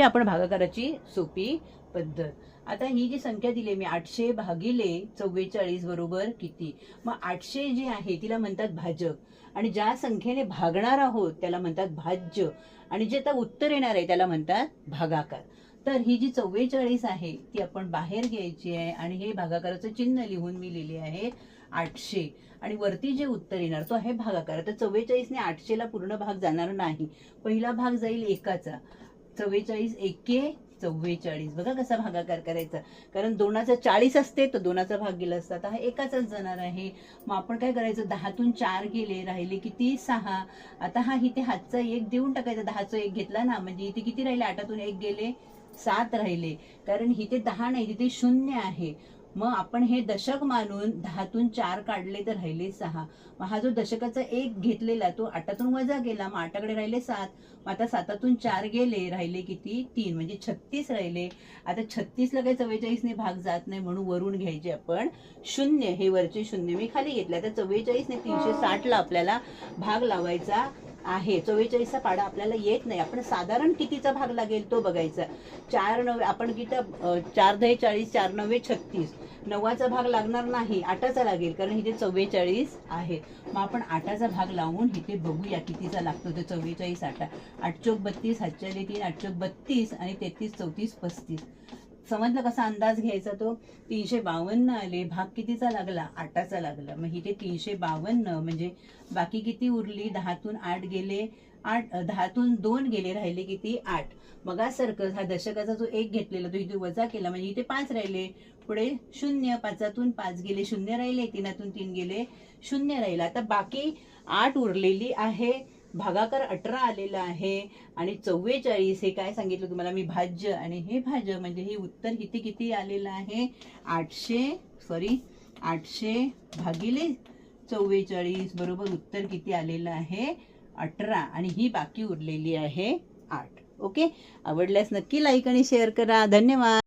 आपण भागाकाराची सोपी पद्धत. आता ही जी संख्या दिली मी आठशे भागिले चव्वेचाळीस बरोबर किती? मग आठशे जी आहे तिला म्हणतात भाजक. आणि ज्या संख्येने भागणार आहोत त्याला म्हणतात भाज्य. आणि जे आता उत्तर येणार आहे त्याला म्हणतात भागाकार. तर ही जी चव्वेचाळीस आहे ती आपण बाहेर घ्यायची आहे. आणि हे भागाकाराचं चिन्ह लिहून मी लिहिले आहे आठशे. आणि वरती जे उत्तर येणार तो आहे भागाकार. तर चव्वेचाळीसने आठशेला पूर्ण भाग जाणार नाही. पहिला भाग जाईल एकाचा. चव्वेचाळीस एके चव्वेचाळीस. बघा कसा भागाकार करायचा. कारण दोनाचा चाळीस असते तर दोनाचा भाग गेला असता. आता हा एकाचाच जाणार आहे. मग आपण काय करायचं? दहातून चार गेले राहिले किती? सहा. आता हा इथे हातचा एक देऊन टाकायचा. दहाचा एक घेतला ना म्हणजे इथे किती राहिले? आठातून एक गेले सात राहिले. कारण इथे दहा नाही तिथे शून्य आहे. मग आपण हे दशक मानून दहातून चार काढले तर राहिले सहा. मग हा जो दशकाचा एक घेतलेला तो आठातून वजा गेला मग आठाकडे राहिले सात. मग आता सातातून चार गेले राहिले किती? तीन. म्हणजे छत्तीस राहिले. आता छत्तीसला काही चव्वेचाळीसने भाग जात नाही म्हणून वरून घ्यायचे आपण शून्य. हे वरचे शून्य मी खाली घेतले. आता चव्वेचाळीसने तीनशे साठला आपल्याला भाग लावायचा आहे. चव्वेचाळीसचा पाडा आपल्याला येत नाही. आपण साधारण कितीचा भाग लागेल तो बघायचा. चार नव्वे आपण किती चार दहे चाळीस चार नव्वे छत्तीस. नव्वाचा भाग लागणार नाही आठाचा लागेल कारण इथे चव्वेचाळीस आहे. मग आपण आठाचा भाग लावून इथे बघूया कितीचा लागतो ते चव्वेचाळीस आठा. आठचोक बत्तीस हातच्या तीन आठचोक बत्तीस आणि तेहतीस चौतीस पस्तीस. समजलं कसा अंदाज घ्यायचा तो? तीनशे बावन्न आले भाग कितीचा लागला? आठाचा लागला. मग इथे तीनशे बावन्न म्हणजे बाकी किती उरली? दहातून आठ गेले आठ दहातून दोन गेले राहिले किती? आठ. बघा सर्कस हा दशकाचा जो एक घेतलेला तो इथे वजा केला म्हणजे इथे पाच राहिले. पुढे शून्य पाचातून पाच गेले शून्य राहिले तीनातून तीन गेले शून्य राहिला. आता बाकी आठ उरलेली आहे. भागाकार अठरा आलेला आहे आणि चव्वेचाळीस हे काय सांगितलं तुम्हाला? मी भाज्य आणि हे भाज्य म्हणजे हे उत्तर किती किती आलेलं आहे? आठशे सॉरी आठशे भागिले चव्वेचाळीस बरोबर उत्तर किती आलेलं आहे? अठरा आणि ही बाकी उरलेली आहे आठ. ओके आवडल्यास नक्की लाईक आणि शेअर करा. धन्यवाद.